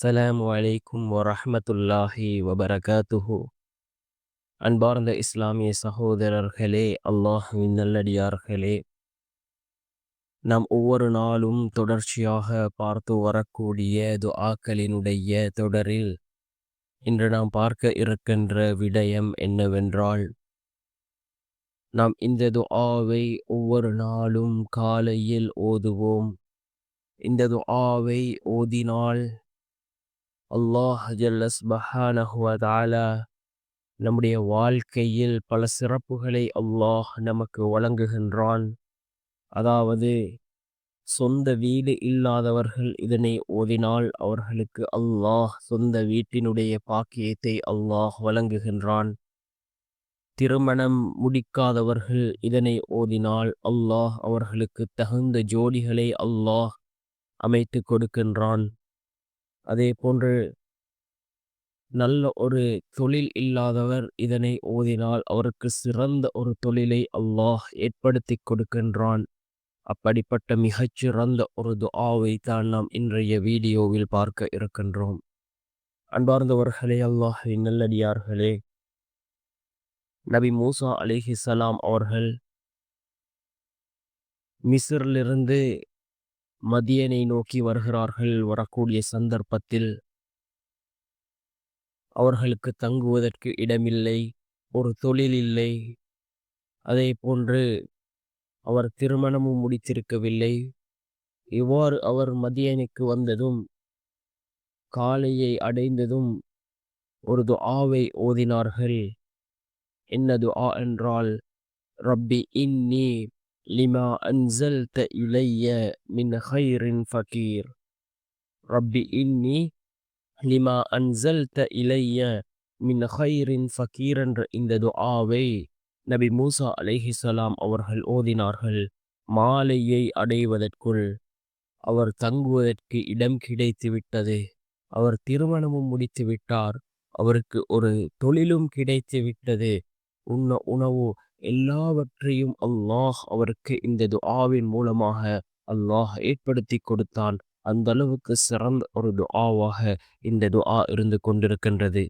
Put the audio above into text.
அஸ்ஸலாமு அலைக்கும் வரஹ்மத்துல்லாஹி வபரகாத்துஹு. அன்பார்ந்த இஸ்லாமிய சகோதரர்களே அல்லாஹின் நல்லடியார்களே நாம் ஒவ்வொரு நாளும் தொடர்ச்சியாக பார்த்து வரக்கூடிய துஆக்களினுடைய தொடரில் இன்று நாம் பார்க்க இருக்கின்ற விடயம் என்னவென்றால் நாம் இந்த துஆவை ஒவ்வொரு நாளும் காலையில் ஓதுவோம். இந்த துஆவை ஓதினால் அல்லாஹ் ஜல்லஸ் பஹானஹுவதாலா நம்முடைய வாழ்க்கையில் பல சிறப்புகளை அல்லாஹ் நமக்கு வழங்குகின்றான். அதாவது சொந்த வீடு இல்லாதவர்கள் இதனை ஓதினால் அவர்களுக்கு அல்லாஹ் சொந்த வீட்டினுடைய பாக்கியத்தை அல்லாஹ் வழங்குகின்றான். திருமணம் முடிக்காதவர்கள் இதனை ஓதினால் அல்லாஹ் அவர்களுக்கு தகுந்த ஜோடிகளை அல்லாஹ் அமைத்து கொடுக்கின்றான். அதே போன்று நல்ல ஒரு தொழில் இல்லாதவர் இதனை ஓதினால் அவருக்கு சிறந்த ஒரு தொழிலை அல்லாஹ் ஏற்படுத்தி கொடுக்கின்றான். அப்படிப்பட்ட மிகச்சிறந்த ஒரு துஆவை தான் நாம் இன்றைய வீடியோவில் பார்க்க இருக்கின்றோம். அன்பார்ந்தவர்களே அல்லாஹ் நல்லடியார்களே நபி மூசா அலிஹிசலாம் அவர்கள் மிஸ்ரிலிருந்து மதியனை நோக்கி வருகிறார்கள் வரக்கூடிய சந்தர்ப்பத்தில். அவர்களுக்கு தங்குவதற்கு இடமில்லை ஒரு தொழில் இல்லை. அதே போன்று அவர் திருமணமும் முடித்திருக்கவில்லை. இவ்வாறு அவர் மதியனுக்கு வந்ததும் காலையை அடைந்ததும் ஒரு துஆவை ஓதினார்கள். என்ன துஆ என்றால் ரப்பி இன்னி லிமா أنزلت إلي من خير فقير. ரப்பி இன்னி லிமா அன்சல்த இலைய மின் ஹைரின் ஃபக்கீர் என்ற இந்த துஆவை நபி மூசா அலைஹிசலாம் அவர்கள் ஓதினார்கள். மாலையை அடைவதற்குள் அவர் தங்குவதற்கு இடம் கிடைத்து விட்டது. அவர் திருமணமும் முடித்து விட்டார். அவருக்கு ஒரு தொழிலும் கிடைத்து விட்டது. உண்ண உணவு எல்லாவற்றையும் அல்லாஹ் அவருக்கு இந்த துஆவின் மூலமாக அல்லாஹ் ஏற்படுத்தி கொடுத்தான். அந்த அளவுக்கு சிறந்த ஒரு துஆவாக இந்த துஆ இருந்து கொண்டிருக்கின்றது.